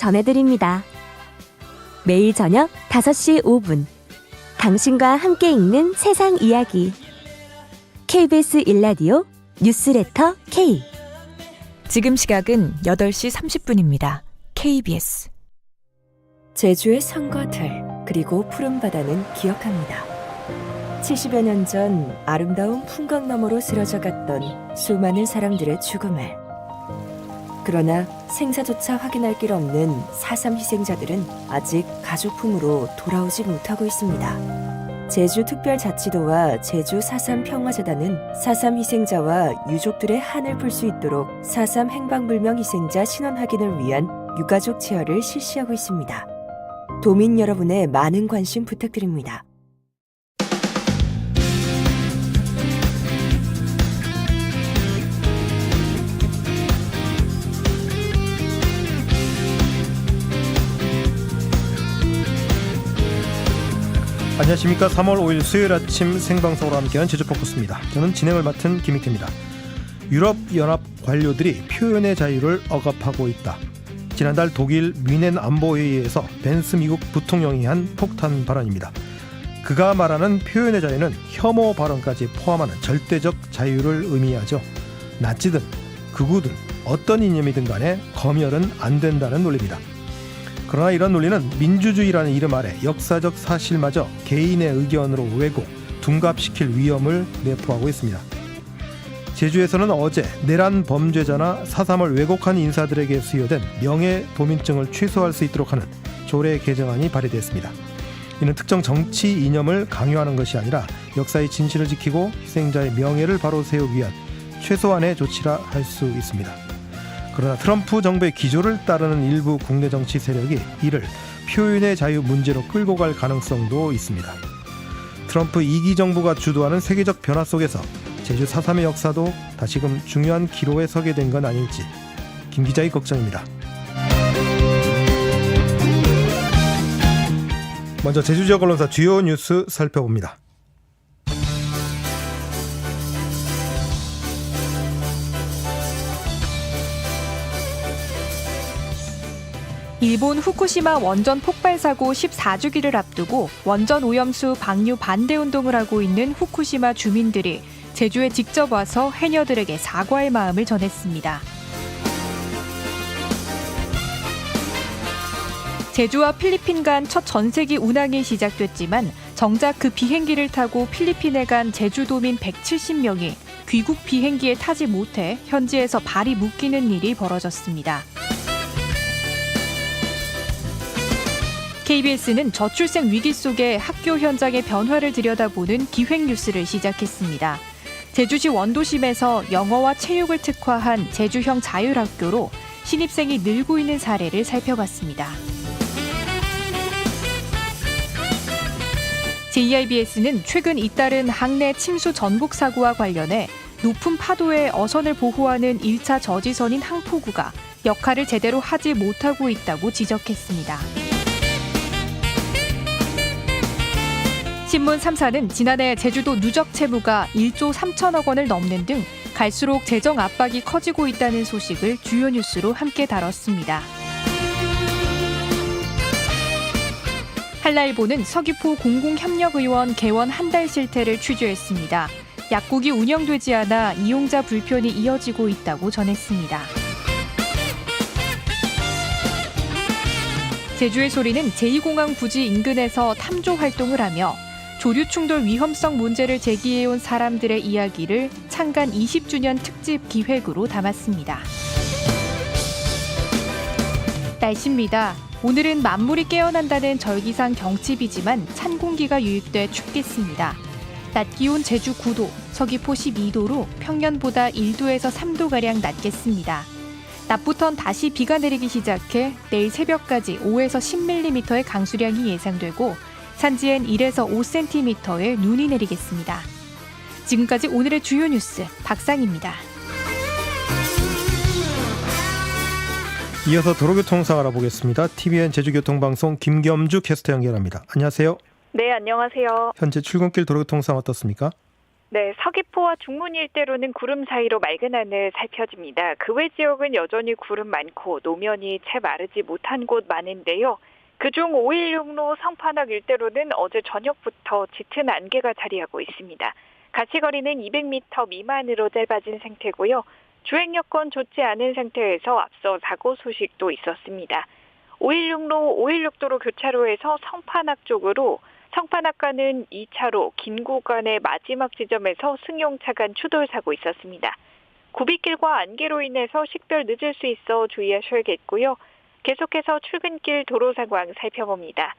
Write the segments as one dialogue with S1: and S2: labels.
S1: 전해드립니다. 매일 저녁 5시 5분. 당신과 함께 읽는 세상 이야기. KBS 일라디오 뉴스레터 K.
S2: 지금 시각은 8시 30분입니다. KBS.
S3: 제주의 산과 들, 그리고 푸른 바다는 기억합니다. 70여 년 전 아름다운 풍광 너머로 쓰러져 갔던 수많은 사람들의 죽음을. 그러나 생사조차 확인할 길 없는 4.3 희생자들은 아직 가족품으로 돌아오지 못하고 있습니다. 제주특별자치도와 제주 4.3 평화재단은 4.3 희생자와 유족들의 한을 풀 수 있도록 4.3 행방불명 희생자 신원 확인을 위한 유가족 체열을 실시하고 있습니다. 도민 여러분의 많은 관심 부탁드립니다.
S4: 안녕하십니까. 3월 5일 수요일 아침 생방송으로 함께하는 제주 포커스입니다. 저는 진행을 맡은 김익태입니다. 유럽 연합 관료들이 표현의 자유를 억압하고 있다. 지난달 독일 뮌헨 안보회의에서 벤스 미국 부통령이 한 폭탄 발언입니다. 그가 말하는 표현의 자유는 혐오 발언까지 포함하는 절대적 자유를 의미하죠. 나치든 극우든 어떤 이념이든 간에 검열은 안 된다는 논리입니다. 그러나 이런 논리는 민주주의라는 이름 아래 역사적 사실마저 개인의 의견으로 왜곡, 둔갑시킬 위험을 내포하고 있습니다. 제주에서는 어제 내란 범죄자나 사삼을 왜곡한 인사들에게 수여된 명예 도민증을 취소할 수 있도록 하는 조례 개정안이 발의됐습니다. 이는 특정 정치 이념을 강요하는 것이 아니라 역사의 진실을 지키고 희생자의 명예를 바로 세우기 위한 최소한의 조치라 할 수 있습니다. 그러나 트럼프 정부의 기조를 따르는 일부 국내 정치 세력이 이를 표현의 자유 문제로 끌고 갈 가능성도 있습니다. 트럼프 2기 정부가 주도하는 세계적 변화 속에서 제주 4.3의 역사도 다시금 중요한 기로에 서게 된 건 아닐지 김 기자의 걱정입니다. 먼저 제주 지역 언론사 주요 뉴스 살펴봅니다.
S2: 일본 후쿠시마 원전 폭발 사고 14주기를 앞두고 원전 오염수 방류 반대 운동을 하고 있는 후쿠시마 주민들이 제주에 직접 와서 해녀들에게 사과의 마음을 전했습니다. 제주와 필리핀 간 첫 전세기 운항이 시작됐지만 정작 그 비행기를 타고 필리핀에 간 제주도민 170명이 귀국 비행기에 타지 못해 현지에서 발이 묶이는 일이 벌어졌습니다. KBS는 저출생 위기 속의 학교 현장의 변화를 들여다보는 기획 뉴스를 시작했습니다. 제주시 원도심에서 영어와 체육을 특화한 제주형 자율학교로 신입생이 늘고 있는 사례를 살펴봤습니다. JIBS는 최근 잇따른 항내 침수 전복 사고와 관련해 높은 파도에 어선을 보호하는 1차 저지선인 항포구가 역할을 제대로 하지 못하고 있다고 지적했습니다. 신문 3사는 지난해 제주도 누적 채무가 1조 3천억 원을 넘는 등 갈수록 재정 압박이 커지고 있다는 소식을 주요 뉴스로 함께 다뤘습니다. 한라일보는 서귀포 공공협력의원 개원 한 달 실태를 취재했습니다. 약국이 운영되지 않아 이용자 불편이 이어지고 있다고 전했습니다. 제주의 소리는 제2공항 부지 인근에서 탐조 활동을 하며 조류 충돌 위험성 문제를 제기해온 사람들의 이야기를 창간 20주년 특집 기획으로 담았습니다. 날씨입니다. 오늘은 만물이 깨어난다는 절기상 경칩이지만 찬 공기가 유입돼 춥겠습니다. 낮 기온 제주 9도, 서귀포 12도로 평년보다 1도에서 3도가량 낮겠습니다. 낮부턴 다시 비가 내리기 시작해 내일 새벽까지 5에서 10mm의 강수량이 예상되고 산지엔 1에서 5cm의 눈이 내리겠습니다. 지금까지 오늘의 주요 뉴스 박상입니다.
S4: 이어서 도로교통 상황 알아보겠습니다. TVN 제주교통방송 김겸주 캐스터 연결합니다. 안녕하세요.
S5: 네, 안녕하세요.
S4: 현재 출근길 도로교통 상황 어떻습니까?
S5: 네, 서귀포와 중문 일대로는 구름 사이로 맑은 하늘 살펴집니다. 그 외 지역은 여전히 구름 많고 노면이 채 마르지 못한 곳 많은데요. 그중 516로 성판악 일대로는 어제 저녁부터 짙은 안개가 자리하고 있습니다. 가시거리는 200m 미만으로 짧아진 상태고요. 주행 여건 좋지 않은 상태에서 앞서 사고 소식도 있었습니다. 516로 516도로 교차로에서 성판악 쪽으로 성판악 가는 2차로 긴 구간의 마지막 지점에서 승용차 간 추돌 사고 있었습니다. 구비길과 안개로 인해서 식별 늦을 수 있어 주의하셔야겠고요. 계속해서 출근길 도로 상황 살펴봅니다.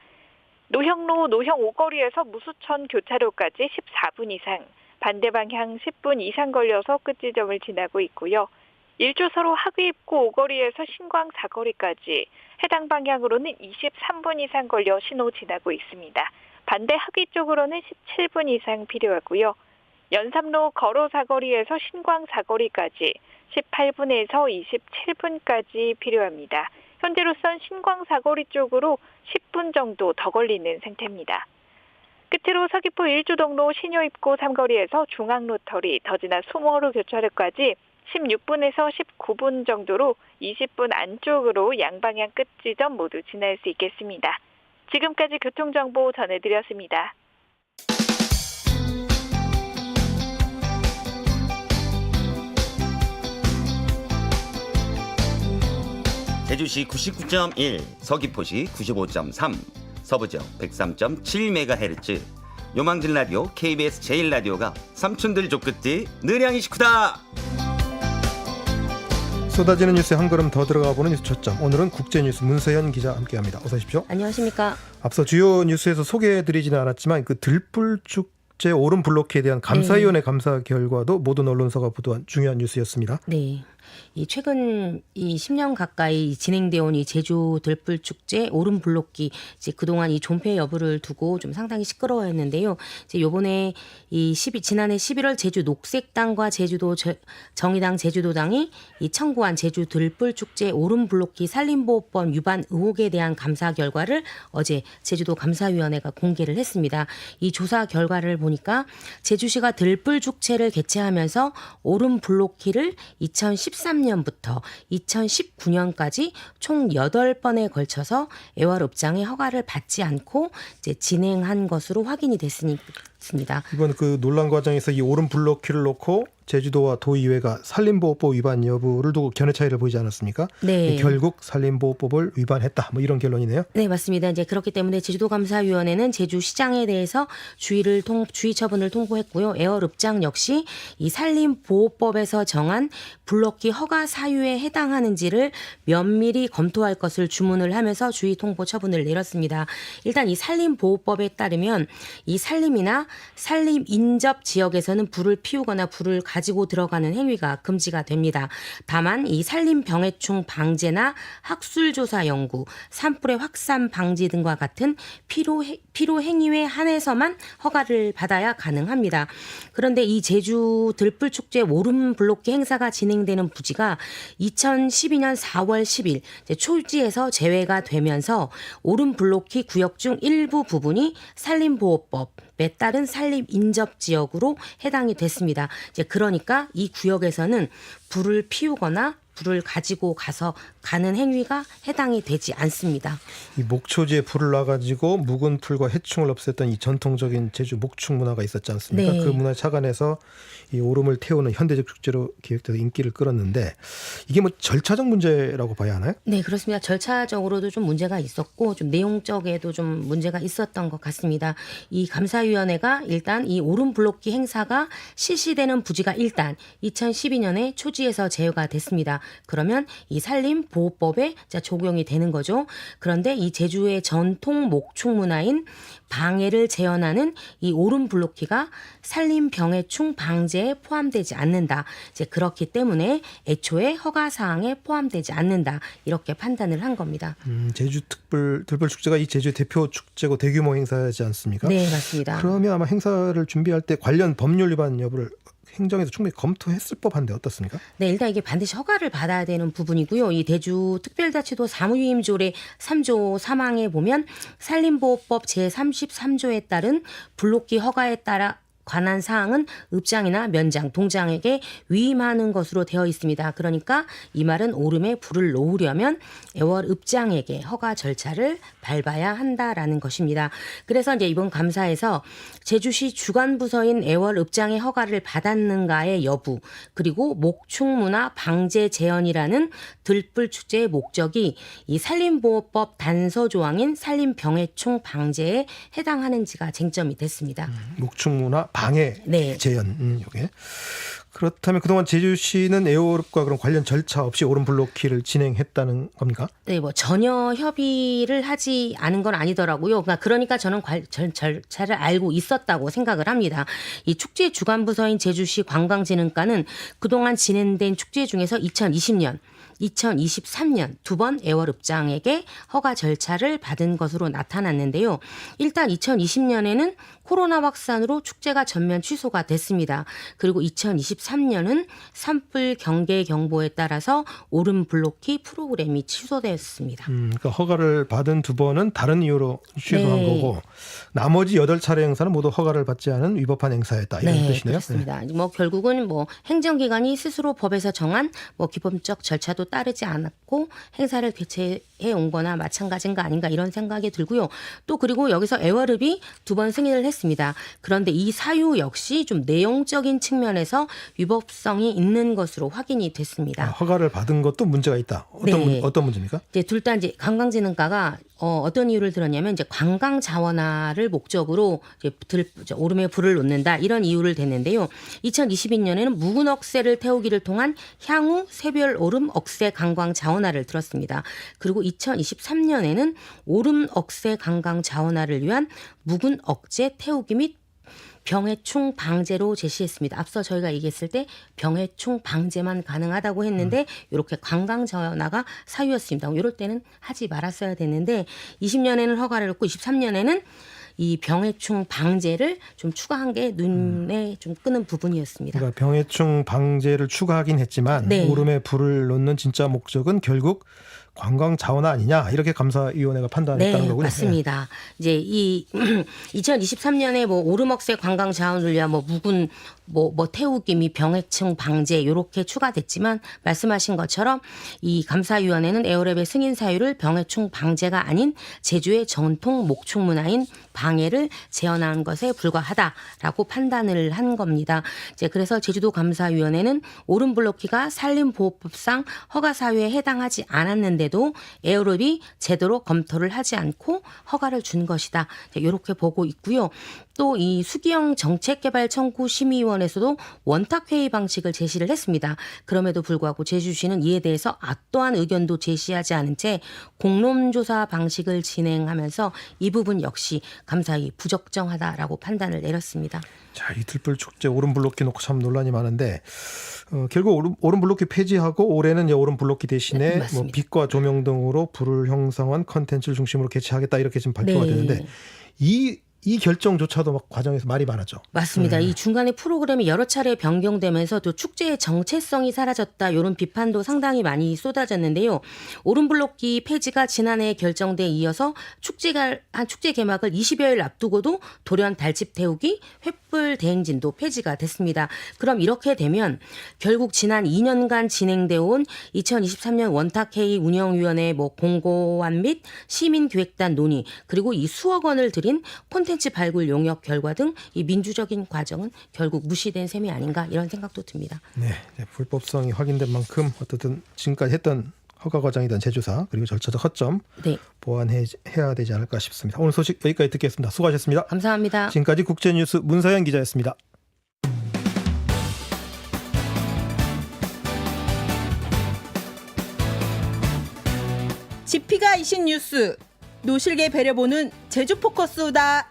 S5: 노형로 노형 오거리에서 무수천 교차로까지 14분 이상, 반대 방향 10분 이상 걸려서 끝지점을 지나고 있고요. 일조서로 하귀 입구 오거리에서 신광 사거리까지 해당 방향으로는 23분 이상 걸려 신호 지나고 있습니다. 반대 하귀 쪽으로는 17분 이상 필요하고요. 연삼로 거로 사거리에서 신광 사거리까지 18분에서 27분까지 필요합니다. 현재로선 신광 사거리 쪽으로 10분 정도 더 걸리는 상태입니다. 끝으로 서귀포 일주동로 신효 입구 삼거리에서 중앙 로터리 더 지나 수모로 교차로까지 16분에서 19분 정도로 20분 안쪽으로 양방향 끝 지점 모두 지날 수 있겠습니다. 지금까지 교통정보 전해드렸습니다.
S6: 제주시 99.1, 서귀포시 95.3, 서부지역 103.7MHz, 요망진 라디오 KBS 제1라디오가 삼촌들 족끝이 느량이 식후다!
S4: 쏟아지는 뉴스에 한 걸음 더 들어가 보는 뉴스 초점. 오늘은 국제뉴스 문세현 기자 함께합니다. 어서 오십시오.
S7: 안녕하십니까.
S4: 앞서 주요 뉴스에서 소개해드리지는 않았지만 그 들불 축 제 오름 블록에 대한 감사위원회 감사 결과도 모든 언론사가 보도한 중요한 뉴스였습니다.
S7: 네. 이 최근 이 10년 가까이 진행되어 온 이 제주 들불 축제 오름 블록기 이제 그동안 이 존폐 여부를 두고 좀 상당히 시끄러워했는데요. 이제 요번에 이 12, 지난해 11월 제주 녹색당과 제주도 저- 정의당 제주도당이 이 청구한 제주 들불 축제 오름 블록기 산림보호법 위반 의혹에 대한 감사 결과를 어제 제주도 감사위원회가 공개를 했습니다. 이 조사 결과를 보니까 제주시가 들불 축제를 개최하면서 오름 블록키를 2013년부터 2019년까지 총 8번에 걸쳐서 애월읍장의 허가를 받지 않고 이제 진행한 것으로 확인이 됐 습니다.
S4: 이번 그 논란 과정에서 이 오름 블록키를 놓고 제주도와 도의회가 산림보호법 위반 여부를 두고 견해 차이를 보이지 않았습니까?
S7: 네.
S4: 결국 산림보호법을 위반했다. 뭐 이런 결론이네요.
S7: 네, 맞습니다. 이제 그렇기 때문에 제주도감사위원회는 제주시장에 대해서 주의를 통, 주의 처분을 통보했고요. 에어읍장 역시 이 산림보호법에서 정한 블록기 허가 사유에 해당하는지를 면밀히 검토할 것을 주문을 하면서 주의 통보 처분을 내렸습니다. 일단 이 산림보호법에 따르면 이 산림이나 산림 인접 지역에서는 불을 피우거나 불을 가지고 들어가는 행위가 금지가 됩니다. 다만 이 산림 병해충 방제나 학술 조사 연구, 산불의 확산 방지 등과 같은 해- 필요 행위에 한해서만 허가를 받아야 가능합니다. 그런데 이 제주 들불 축제 오름 블록기 행사가 진행되는 부지가 2012년 4월 10일 이제 초지에서 제외가 되면서 오름 블록기 구역 중 일부 부분이 산림보호법 에 따른 산림 인접 지역으로 해당이 됐습니다. 이제 그러니까 이 구역에서는 불을 피우거나 불을 가지고 가서 가는 행위가 해당이 되지 않습니다.
S4: 이 목초지에 불을 놔가지고 묵은 풀과 해충을 없앴던 이 전통적인 제주 목축 문화가 있었지 않습니까?
S7: 네.
S4: 그 문화에 착안해서 이 오름을 태우는 현대적 축제로 기획돼서 인기를 끌었는데 이게 뭐 절차적 문제라고 봐야 하나요?
S7: 네, 그렇습니다. 절차적으로도 좀 문제가 있었고 좀 내용적에도 좀 문제가 있었던 것 같습니다. 이 감사위원회가 일단 이 오름 블록기 행사가 실시되는 부지가 일단 2012년에 초지에서 제외가 됐습니다. 그러면 이 산림 보호법에 자 적용이 되는 거죠. 그런데 이 제주의 전통 목축 문화인 방해를 재현하는 이 오름 블록키가 산림 병해충 방제에 포함되지 않는다. 이제 그렇기 때문에 애초에 허가 사항에 포함되지 않는다. 이렇게 판단을 한 겁니다.
S4: 음, 제주 특별 들벌 축제가 이 제주 대표 축제고 대규모 행사지 않습니까?
S7: 네, 맞습니다.
S4: 그러면 아마 행사를 준비할 때 관련 법률 위반 여부를 행정에서 충분히 검토했을 법한데 어떻습니까?
S7: 네, 일단 이게 반드시 허가를 받아야 되는 부분이고요. 이 대주 특별자치도 사무위임조례 3조 3항에 보면 산림보호법 제33조에 따른 블록기 허가에 따라 관한 사항은 읍장이나 면장, 동장에게 위임하는 것으로 되어 있습니다. 그러니까 이 말은 오름에 불을 놓으려면 애월 읍장에게 허가 절차를 밟아야 한다라는 것입니다. 그래서 이제 이번 감사에서 제주시 주관 부서인 애월 읍장의 허가를 받았는가의 여부 그리고 목축문화 방제 제언이라는 들불 축제의 목적이 이 산림보호법 단서 조항인 산림병해충 방제에 해당하는지가 쟁점이 됐습니다.
S4: 목축문화 방해
S7: 네.
S4: 재현 음, 요게 그렇다면 그동안 제주시는 에어롭과 그런 관련 절차 없이 오름 블록키를 진행했다는 겁니까?
S7: 네, 뭐 전혀 협의를 하지 않은 건 아니더라고요. 그러니까, 그러니까 저는 관- 절, 절차를 알고 있었다고 생각을 합니다. 이 축제 주관 부서인 제주시 관광진흥과는 그동안 진행된 축제 중에서 2020년 2023년 두 번 애월읍장에게 허가 절차를 받은 것으로 나타났는데요. 일단 2020년에는 코로나 확산으로 축제가 전면 취소가 됐습니다. 그리고 2023년은 산불 경계 경보에 따라서 오름 블록키 프로그램이 취소됐습니다.
S4: 음, 그러니까 허가를 받은 두 번은 다른 이유로 취소한
S7: 네.
S4: 거고 나머지 여덟 차례 행사는 모두 허가를 받지 않은 위법한 행사였다 이런
S7: 네,
S4: 뜻이네요.
S7: 그렇습니다. 뭐 결국은 뭐 행정기관이 스스로 법에서 정한 뭐 기본적 절차도 따르지 않았고 행사를 개최해 온 거나 마찬가지인가 아닌가 이런 생각이 들고요. 또 그리고 여기서 애월읍이 두 번 승인을 했습니다. 그런데 이 사유 역시 좀 내용적인 측면에서 위법성이 있는 것으로 확인이
S4: 아,
S7: 됐습니다.
S4: 허가를 받은 것도 문제가 있다. 어떤
S7: 네.
S4: 문, 어떤 문제입니까?
S7: 이제 둘 다 이제 관광진흥과가 어, 어떤 이유를 들었냐면 이제 관광 자원화를 목적으로 이제 들, 저 오름에 불을 놓는다 이런 이유를 댔는데요. 2022년에는 묵은 억새를 태우기를 통한 향후 새별 오름 억새 관광 자원화를 들었습니다. 그리고 2023년에는 오름 억새 관광 자원화를 위한 묵은 억제 태우기 및 병해충 방제로 제시했습니다. 앞서 저희가 얘기했을 때 병해충 방제만 가능하다고 했는데 이렇게 관광 전화가 사유였습니다. 이럴 때는 하지 말았어야 됐는데 20년에는 허가를 했고 23년에는 이 병해충 방제를 좀 추가한 게 눈에 좀 끄는 부분이었습니다.
S4: 그러니까 병해충 방제를 추가하긴 했지만
S7: 네.
S4: 오름에 불을 놓는 진짜 목적은 결국 관광 자원화 아니냐 이렇게 감사위원회가 판단했다는
S7: 네,
S4: 거군요.
S7: 맞습니다. 이제 이 2023년에 뭐 오르막새 관광 자원을 위한 뭐 묵은 뭐, 뭐 태우기 및 병해충 방제 요렇게 추가됐지만 말씀하신 것처럼 이 감사위원회는 에어랩의 승인 사유를 병해충 방제가 아닌 제주의 전통 목축 문화인 방해를 재현한 것에 불과하다라고 판단을 한 겁니다. 이제 그래서 제주도 감사위원회는 오름 블로키가 산림보호법상 허가 사유에 해당하지 않았는데 도 에어롭이 제대로 검토를 하지 않고 허가를 준 것이다. 이렇게 보고 있고요. 또 이 수기영 정책개발 청구 심의위원회에서도 원탁 회의 방식을 제시를 했습니다. 그럼에도 불구하고 제주시는 이에 대해서 어떠한 의견도 제시하지 않은 채 공론조사 방식을 진행하면서 이 부분 역시 감사히 부적정하다라고 판단을 내렸습니다.
S4: 자, 이 들불 축제 오름 블록키 놓고 참 논란이 많은데 어, 결국 오름, 블록키 폐지하고 올해는 이제 오름 블록키 대신에
S7: 네,
S4: 뭐. 빛과 조명 등으로 불을 형성한 컨텐츠를 중심으로 개최하겠다 이렇게 지금 발표가
S7: 네.
S4: 되는데 이 이 결정조차도 막 과정에서 말이 많았죠.
S7: 맞습니다. 이 중간에 프로그램이 여러 차례 변경되면서 또 축제의 정체성이 사라졌다 이런 비판도 상당히 많이 쏟아졌는데요. 오름블록기 폐지가 지난해 결정돼 이어서 축제가 한 축제 개막을 20여일 앞두고도 돌연 달집 태우기, 횃불 대행진도 폐지가 됐습니다. 그럼 이렇게 되면 결국 지난 2년간 진행되어 온 2023년 원탁회의 운영위원회 뭐 공고안 및 시민기획단 논의 그리고 이 수억 원을 들인 콘텐츠 발굴 용역 결과 등 이 민주적인 과정은 결국 무시된 셈이 아닌가 이런 생각도 듭니다.
S4: 네, 이제 불법성이 확인된 만큼 어떻든 지금까지 했던 허가 과정이던 제조사 그리고 절차적 허점
S7: 네,
S4: 보완해야 되지 않을까 싶습니다. 오늘 소식 여기까지 듣겠습니다. 수고하셨습니다.
S7: 감사합니다.
S4: 지금까지 국제뉴스 문서연 기자였습니다.
S8: 지피가 이신 뉴스 노실계 배려보는 제주 포커스다.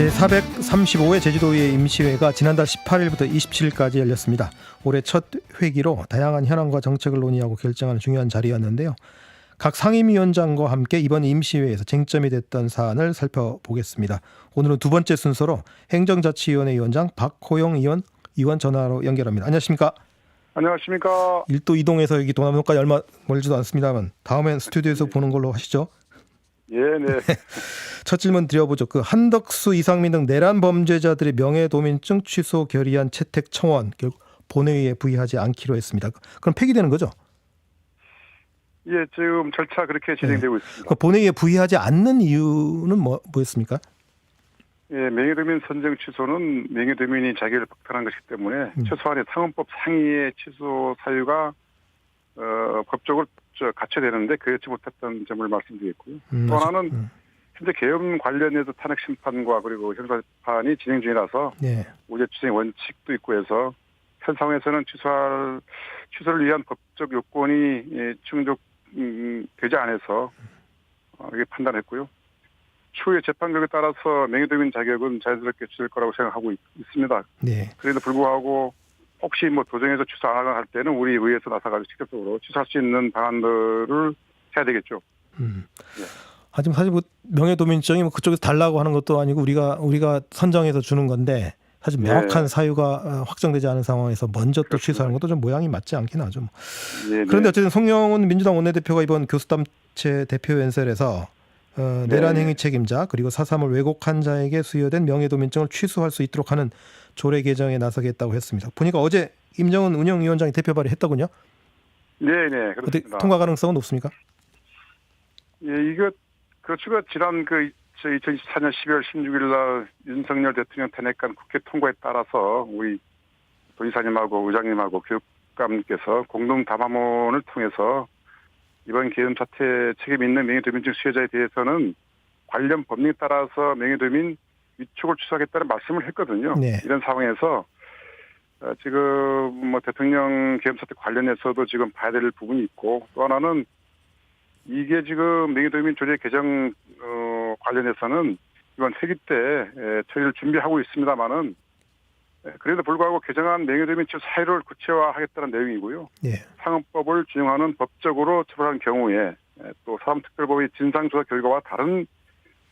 S4: 제435회 제주도의회 임시회가 지난달 18일부터 27일까지 열렸습니다. 올해 첫 회기로 다양한 현안과 정책을 논의하고 결정하는 중요한 자리였는데요. 각 상임위원장과 함께 이번 임시회에서 쟁점이 됐던 사안을 살펴보겠습니다. 오늘은 두 번째 순서로 행정자치위원회 위원장 박호영 의원 의원 전화로 연결합니다. 안녕하십니까?
S9: 안녕하십니까.
S4: 일도 이동해서 여기 동남로까지 얼마 멀지도 않습니다만 다음엔 스튜디오에서 보는 걸로 하시죠.
S9: 예, 네.
S4: 첫 질문 드려보죠. 그 한덕수, 이상민 등 내란 범죄자들의 명예도민증 취소 결의안 채택 청원 결국 본회의에 부의하지 않기로 했습니다. 그럼 폐기되는 거죠?
S9: 예, 지금 절차 그렇게 진행되고 있습니다.
S4: 그 본회의에 부의하지 않는 이유는 뭐, 뭐였습니까?
S9: 예, 명예도민 선정 취소는 명예도민이 자기를 박탈한 것이기 때문에
S4: 음.
S9: 최소한의 상헌법 상위의 취소 사유가 어, 법적으로 저 갖춰야 되는데 그렇지 못했던 점을 말씀드리겠고요.
S4: 음,
S9: 또 하나는
S4: 음,
S9: 현재 계엄 관련해서 탄핵 심판과 그리고 형사판이 진행 중이라서
S4: 네.
S9: 우제 추정 원칙도 있고 해서 현 상황에서는 취소할 취소를 위한 법적 요건이 예, 충족되지 않아서 어, 이게 판단했고요. 추후에 재판 결과에 따라서 명예도민 자격은 자연스럽게 주실 거라고 생각하고 있, 습니다
S4: 네.
S9: 그래도 불구하고 혹시 뭐 도정에서 취소 안 하거나 할 때는 우리 의회에서 나서가지고 직접적으로 취소할 수 있는 방안들을 해야 되겠죠.
S4: 음.
S9: 예.
S4: 하지만 사실 뭐 명예도민증이 뭐 그쪽에서 달라고 하는 것도 아니고 우리가 우리가 선정해서 주는 건데 사실
S9: 네.
S4: 명확한 사유가 어, 확정되지 않은 상황에서 먼저 또. 취소하는 것도 좀 모양이 맞지 않긴 하죠. 뭐.
S9: 예,
S4: 그런데
S9: 네.
S4: 어쨌든 송영훈 민주당 원내대표가 이번 교수단체 대표 연설에서 어, 내란
S9: 네.
S4: 행위 책임자 그리고 사삼을 왜곡한 자에게 수여된 명예도민증을 취소할 수 있도록 하는 조례 개정에 나서겠다고 했습니다. 보니까 어제 임정은 운영위원장이 대표 발의했더군요.
S9: 네, 네, 그렇습니다.
S4: 통과 가능성은 높습니까?
S9: 예, 이거 그렇죠. 지난 그 2024년 12월 16일 날 윤석열 대통령 탄핵관 국회 통과에 따라서 우리 도지사님하고 의장님하고 교육감님께서 공동 담화문을 통해서 이번 계엄 사태 책임 있는 명예도민증 수혜자에 대해서는 관련 법령에 따라서 명예도민 위촉을 취소하겠다는 말씀을 했거든요.
S4: 네.
S9: 이런 상황에서 어, 지금 뭐 대통령 계엄 사태 관련해서도 지금 봐야 될 부분이 있고 또 하나는 이게 지금 명예도민 조례 개정 어, 관련해서는 이번 회기 때 에, 처리를 준비하고 있습니다만은 그래도 불구하고 개정한 명예도민 취소 사유를 구체화하겠다는 내용이고요.
S4: 예.
S9: 상업법을 준용하는 법적으로 처벌하는 경우에 에, 또 사람특별법의 진상조사 결과와 다른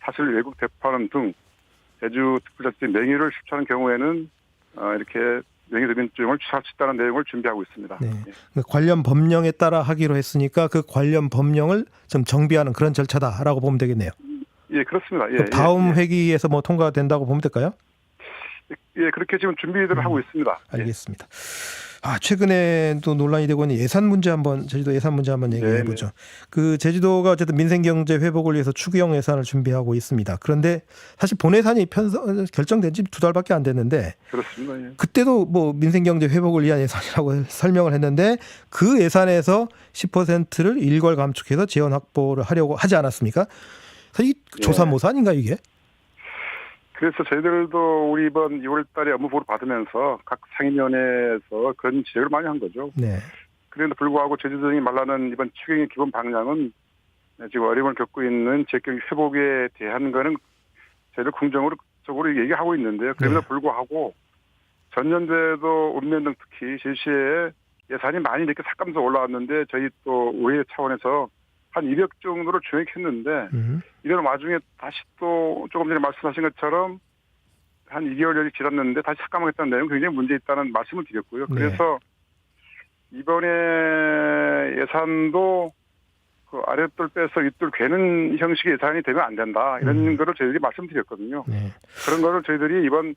S9: 사실 왜곡 대파하는 등 제주 특별자치의 명예를 실추하는 경우에는 어, 이렇게 수 있다는 내용을 준비하고 있습니다.
S4: 네.
S9: 예.
S4: 그 관련 법령에 따라 하기로 했으니까 그 관련 법령을 좀 정비하는 그런 절차다라고 보면 되겠네요.
S9: 예, 그렇습니다. 예,
S4: 그 다음
S9: 예,
S4: 회기에서 뭐 통과된다고 보면 될까요?
S9: 예, 예, 그렇게 지금 준비를
S4: 음,
S9: 하고 있습니다. 예.
S4: 알겠습니다. 아 최근에도 논란이 되고 있는 예산 문제 한번 제주도 예산 문제 한번 얘기해
S9: 네,
S4: 보죠. 그 제주도가 어쨌든 민생 경제 회복을 위해서 추경 예산을 준비하고 있습니다. 그런데 사실 본 예산이 편성 결정된 지 두 달밖에 안 됐는데
S9: 그렇습니다. 예.
S4: 그때도 뭐 민생 경제 회복을 위한 예산이라고 설명을 했는데 그 예산에서 10%를 일괄 감축해서 재원 확보를 하려고 하지 않았습니까? 사실 이
S9: 예.
S4: 조사모사 아닌가 이게?
S9: 그래서 저희들도 우리 이번 6월 달에 업무 보고를 받으면서 각 상임위원회에서 그런 지적을 많이 한 거죠.
S4: 네.
S9: 그런데도 불구하고 제주도정이 말하는 이번 추경의 기본 방향은 지금 어려움을 겪고 있는 지역경제 회복에 대한 거는 저희들 긍정으로 적으로 얘기하고 있는데요. 그럼에도
S4: 네.
S9: 불구하고 전년도에도 읍면 등 특히 제시에 예산이 많이 이렇게 삭감해서 올라왔는데 저희 또 의회 차원에서 한 200 정도를 조획했는데
S4: 음.
S9: 이런 와중에 다시 또 조금 전에 말씀하신 것처럼 한 2개월 전이 지났는데 다시 삭감하겠다는 내용 굉장히 문제 있다는 말씀을 드렸고요.
S4: 네.
S9: 그래서 이번에 예산도 그 아랫돌 빼서 윗돌 괴는 형식의 예산이 되면 안 된다. 이런
S4: 음.
S9: 거를 저희들이 말씀드렸거든요.
S4: 네.
S9: 그런 거를 저희들이 이번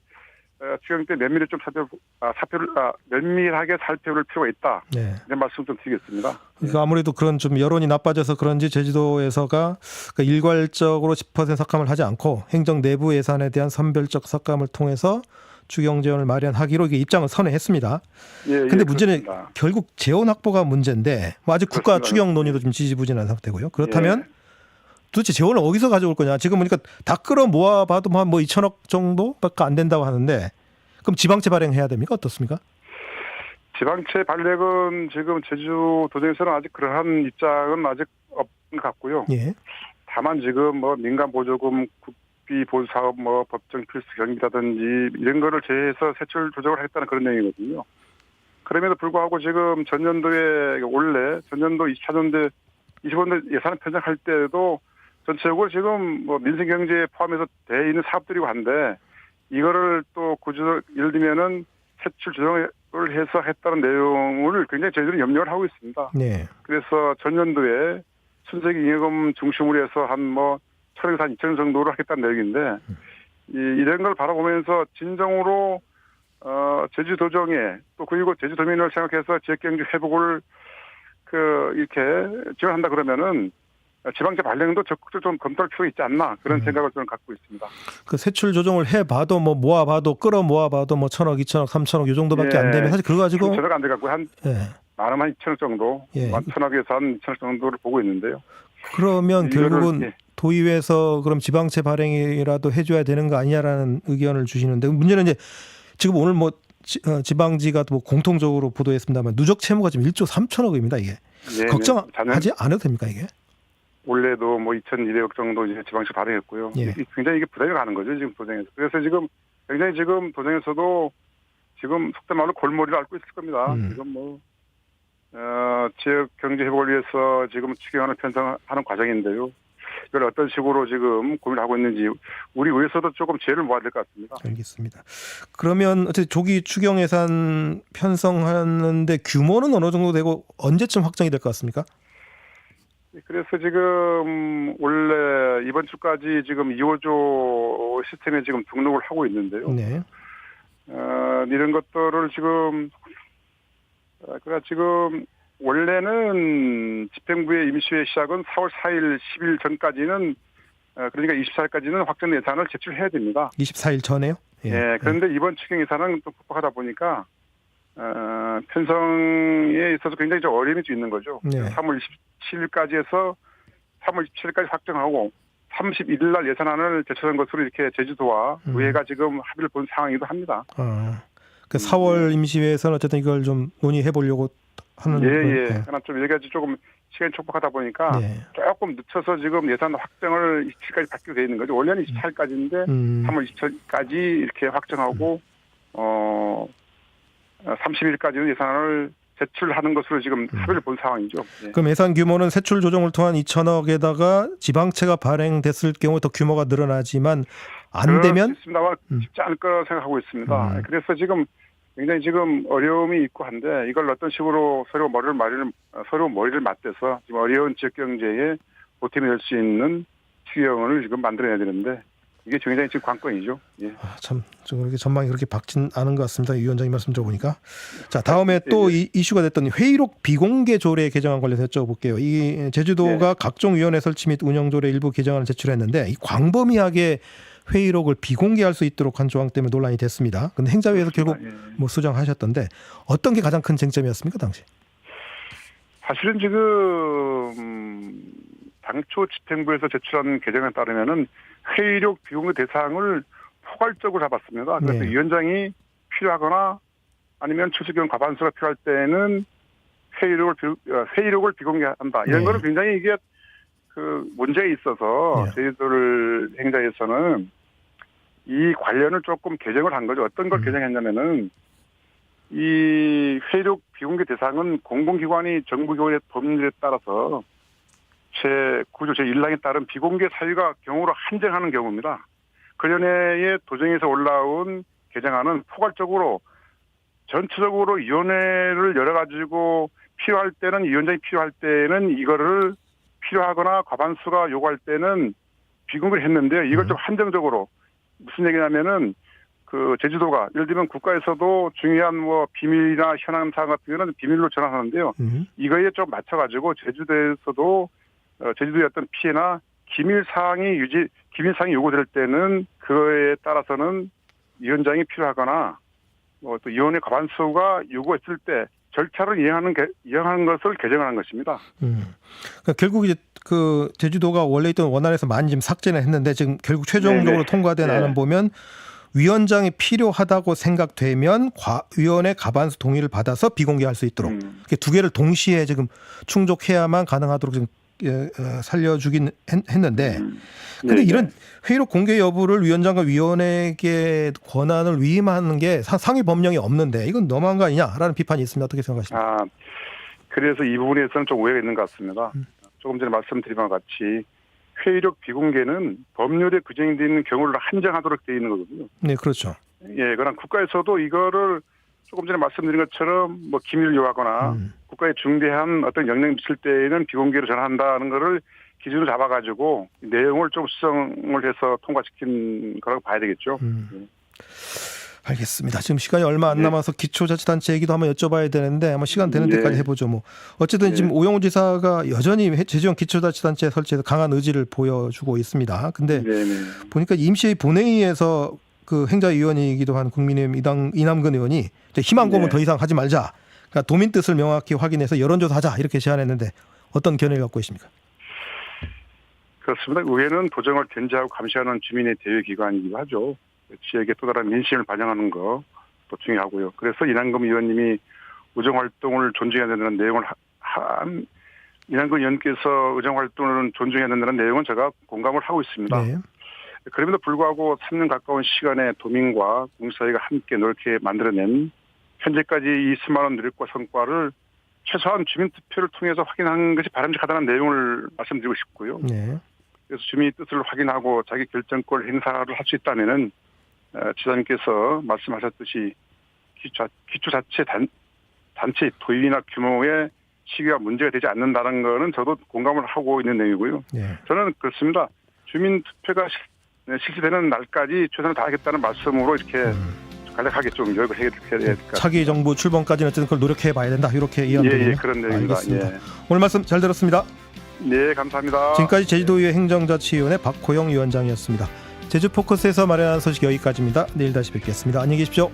S9: 어, 추경 때 면밀히 좀 살펴, 아, 살펴를, 아, 면밀하게 살펴볼 필요가 있다.
S4: 네.
S9: 이런 말씀 좀 드리겠습니다.
S4: 그러니까 아무래도 그런 좀 여론이 나빠져서 그런지 제주도에서가 그 일괄적으로 10% 삭감을 하지 않고 행정 내부 예산에 대한 선별적 삭감을 통해서 추경 재원을 마련하기로 이게 입장을 선회했습니다.
S9: 예,
S4: 근데
S9: 예,
S4: 문제는
S9: 그렇습니다.
S4: 결국 재원 확보가 문제인데 뭐 아직 국가
S9: 그렇습니다.
S4: 추경 논의도 좀 지지부진한 상태고요. 그렇다면
S9: 예.
S4: 도대체 재원을 어디서 가져올 거냐? 지금 보니까 다 끌어 모아봐도 한뭐 2천억 정도밖에 안 된다고 하는데 그럼 지방채 발행해야 됩니까? 어떻습니까?
S9: 지방채 발행은 지금 제주 도정에서는 아직 그러한 입장은 아직 없는 것 같고요.
S4: 예.
S9: 다만 지금 뭐 민간 보조금, 국비 보수 사업, 뭐 법정 필수 경비라든지 이런 거를 제해서 세출 조정을 하겠다는 그런 내용이거든요. 그럼에도 불구하고 지금 전년도에 원래 전년도 24년도 25년도 예산 편성할 때도 전체적으로 지금 뭐 민생 경제에 포함해서 돼 있는 사업들이고 한데 이거를 또 구조 예를 들면은 세출 조정을 해서 했다는 내용을 굉장히 저희들이 염려를 하고 있습니다.
S4: 네.
S9: 그래서 전년도에 순세기 잉여금 중심으로 해서 한뭐 천억에서 한 2천 정도를 하겠다는 내용인데 이, 이런 걸 바라보면서 진정으로 어, 제주도정에 또 그리고 제주도민을 생각해서 지역경제 회복을 그 이렇게 지원한다 그러면은 지방제 발령도 적극적으로 좀 검토할 필요가 있지 않나 그런
S4: 음.
S9: 생각을 저는 갖고 있습니다.
S4: 그 세출 조정을 해봐도 뭐 모아봐도 끌어 모아봐도 뭐 천억, 이천억, 삼천억 이 정도밖에 안
S9: 예.
S4: 되면 사실 그거 가지고
S9: 전화가 안 돼갖고 한
S4: 예.
S9: 많으면 한 2천억 정도,
S4: 예.
S9: 천억에서 한 2천억 정도를 보고 있는데요.
S4: 그러면 결국은
S9: 예.
S4: 도의회에서 그럼 지방채 발행이라도 해줘야 되는 거 아니냐라는 의견을 주시는데 문제는 이제 지금 오늘 뭐 지, 방지가 뭐 공통적으로 보도했습니다만 누적 채무가 지금 1조 3천억입니다 이게
S9: 예,
S4: 걱정하지
S9: 작년
S4: 않아도 됩니까 이게?
S9: 올해도 뭐 2,200억 정도 이제 지방세 발행했고요.
S4: 예.
S9: 이- 굉장히 이게 부담이 가는 거죠 지금 도정에서. 그래서 지금 굉장히 지금 도정에서도 지금 속된 말로 골머리를 앓고 있을 겁니다.
S4: 음.
S9: 지금 뭐 어, 지역 경제 회복을 위해서 지금 추경안을 편성하는 과정인데요. 이걸 어떤 식으로 지금 고민하고 있는지 우리 의회에서도 조금 지혜를 모아야 될 것 같습니다.
S4: 알겠습니다. 그러면 어쨌든 조기 추경 예산 편성하는데 규모는 어느 정도 되고 언제쯤 확정이 될 것 같습니까?
S9: 그래서 지금 원래 이번 주까지 지금 2호조 시스템에 지금 등록을 하고 있는데요.
S4: 네.
S9: 어, 이런 것들을 지금, 어, 그러니까 지금, 원래는 집행부의 임시회 시작은 4월 4일, 10일 전까지는, 어, 그러니까 24일까지는 확정 예산을 제출해야 됩니다.
S4: 24일 전에요?
S9: 예, 그런데 이번 추경 예산은 좀 급박하다 보니까, 어, 편성에 있어서 굉장히 좀 어려움이 좀 있는 거죠.
S4: 네.
S9: 3월 27일까지 해서 3월 27일까지 확정하고 31일 날 예산안을 제출한 것으로 이렇게 제주도와
S4: 음.
S9: 의회가 지금 합의를 본 상황이기도 합니다.
S4: 아, 그 4월 임시회에서는 어쨌든 이걸 좀 논의해 보려고 하는.
S9: 예, 예.
S4: 네.
S9: 좀 여기까지 조금 시간이 촉박하다 보니까
S4: 네.
S9: 조금 늦춰서 지금 예산 확정을 27일까지 받기로 돼 있는 거죠. 원래는 24일까지인데
S4: 음,
S9: 3월 27일까지 이렇게 확정하고 어 30일까지는 예산을 제출하는 것으로 지금 합의를 본 상황이죠. 예.
S4: 그럼 예산 규모는 세출 조정을 통한 2천억에다가 지방채가 발행됐을 경우 더 규모가 늘어나지만 안 되면
S9: 있습니다만
S4: 음.
S9: 쉽지 않을 거라 생각하고 있습니다.
S4: 음.
S9: 그래서 지금 굉장히 지금 어려움이 있고 한데 이걸 어떤 식으로 서로 머리를 머리를 서로 머리를 맞대서 지금 어려운 지역 경제에 보탬이 될 수 있는 추경을 지금 만들어야 되는데 이게 굉장히 지금 관건이죠. 예.
S4: 아, 참, 좀 그렇게 전망이 그렇게 밝진 않은 것 같습니다. 이 위원장님 말씀 들어보니까. 자, 다음에 또 이, 이슈가 됐던 회의록 비공개 조례 개정안 관련해서 여쭤볼게요. 이 제주도가 각종 위원회 설치 및 운영 조례 일부 개정안을 제출했는데 이 광범위하게 회의록을 비공개할 수 있도록 한 조항 때문에 논란이 됐습니다. 근데 행자위에서 결국
S9: 예.
S4: 뭐 수정하셨던데 어떤 게 가장 큰 쟁점이었습니까, 당시?
S9: 사실은 지금 음, 당초 집행부에서 제출한 개정에 따르면은 회의록 비공개 대상을 포괄적으로 잡았습니다. 그래서
S4: 네.
S9: 위원장이 필요하거나 아니면 추수경 과반수가 필요할 때는 회의록을 비, 어, 회의록을 비공개한다. 이런
S4: 네.
S9: 거는 굉장히 이게 그 문제에 있어서
S4: 네.
S9: 저희들 행자에서는 이 관련을 조금 개정을 한 거죠. 어떤 걸
S4: 음.
S9: 개정했냐면은 이 회의록 비공개 대상은 공공기관이 정부기관의 법률에 따라서 제 9조 제 1항에 따른 비공개 사유가 경우로 한정하는 경우입니다. 그 전에 도정에서 올라온 개정안은 포괄적으로 전체적으로 위원회를 열어가지고 필요할 때는 위원장이 필요할 때는 이거를 필요하거나 과반수가 요구할 때는 비공개를 했는데요. 이걸 좀 한정적으로 무슨 얘기냐면은 그 제주도가 예를 들면 국가에서도 중요한 뭐 비밀이나 현황 사항 같은 거는 비밀로 전환하는데요.
S4: 음.
S9: 이거에 좀 맞춰가지고 제주도에서도 어, 제주도의 어떤 피해나 기밀 사항이 유지 기밀 사항이 요구될 때는 그거에 따라서는 위원장이 필요하거나 뭐또 위원회 과반수가 요구했을 때 절차를 이행하는 개, 이행하는 것을 개정한 것입니다.
S4: 음. 그러니까 결국 이제 그 제주도가 원래 있던 원안에서 많이 지금 삭제는 했는데 지금 결국 최종적으로
S9: 네네.
S4: 통과된
S9: 네.
S4: 안을 보면 위원장이 필요하다고 생각되면 과, 위원회 가반수 동의를 받아서 비공개할 수 있도록
S9: 음.
S4: 두 개를 동시에 지금 충족해야만 가능하도록 지금 예, 어, 살려주긴 했, 했는데
S9: 음.
S4: 근데
S9: 네,
S4: 이런
S9: 네.
S4: 회의록 공개 여부를 위원장과 위원회에게 권한을 위임하는 게 사- 상위 법령이 없는데 이건 너무한 거 아니냐라는 비판이 있습니다. 어떻게 생각하십니까?
S9: 아 그래서 이 부분에서는 좀 오해가 있는 것 같습니다.
S4: 음.
S9: 조금 전에 말씀드린 바와 같이 회의록 비공개는 법률에 규정되어 있는 경우를 한정하도록 되어 있는 거거든요.
S4: 네, 그렇죠.
S9: 예, 그럼 국가에서도 이거를 조금 전에 말씀드린 것처럼 뭐 기밀을 요하거나
S4: 음.
S9: 국가에 중대한 어떤 영향을 미칠 때에는 비공개로 전환한다는 거를 기준을 잡아가지고 내용을 좀 수정을 해서 통과시킨 거라고 봐야 되겠죠.
S4: 음. 알겠습니다. 지금 시간이 얼마 안
S9: 네.
S4: 남아서 기초자치단체 얘기도 한번 여쭤봐야 되는데 아마 시간 되는
S9: 네.
S4: 데까지 해보죠. 뭐 어쨌든
S9: 네.
S4: 지금 오영훈 지사가 여전히 제주형 기초자치단체 설치에서 강한 의지를 보여주고 있습니다. 근데
S9: 네네.
S4: 보니까 임시 본회의에서 그 행자위원이기도 한 국민의힘 이당 이남근 의원이 이제 희망 고문
S9: 네.
S4: 더 이상 하지 말자. 그러니까 도민 뜻을 명확히 확인해서 여론조사 하자 이렇게 제안했는데 어떤 견해를 갖고 계십니까?
S9: 그렇습니다. 의회는 도정을 견제하고 감시하는 주민의 대외 기관이기도 하죠. 지역의 또 다른 민심을 반영하는 것도 중요하고요. 그래서 이남금 의원님이 의정 활동을 존중해야 된다는 내용을 하- 한 이남금 의원께서 의정 활동을 존중해야 된다는 내용은 제가 공감을 하고 있습니다.
S4: 네.
S9: 그럼에도 불구하고 3년 가까운 시간에 도민과 국사회가 함께 노력해 만들어낸 현재까지 이 수많은 노력과 성과를 최소한 주민투표를 통해서 확인한 것이 바람직하다는 내용을 말씀드리고 싶고요.
S4: 네.
S9: 그래서 주민의 뜻을 확인하고 자기 결정권 행사를 할 수 있다면은 어, 지사님께서 말씀하셨듯이 기초, 기초 자체 단, 단체 도입이나 규모의 시기가 문제가 되지 않는다는 거는 저도 공감을 하고 있는 내용이고요.
S4: 네.
S9: 저는 그렇습니다. 주민 투표가 실- 네, 실시되는 날까지 최선을 다하겠다는 말씀으로 이렇게
S4: 음.
S9: 간략하게 좀 요구를 해야 될것 같습니다.
S4: 차기 정부 출범까지는 어쨌든 그걸 노력해 봐야 된다. 이렇게 이해하면
S9: 예, 예. 그런 내용입니다.
S4: 알겠습니다.
S9: 예.
S4: 오늘 말씀 잘 들었습니다.
S9: 네, 감사합니다.
S4: 지금까지 제주도의회 행정자치위원회 박호영 위원장이었습니다. 제주 포커스에서 마련한 소식 여기까지입니다. 내일 다시 뵙겠습니다. 안녕히 계십시오.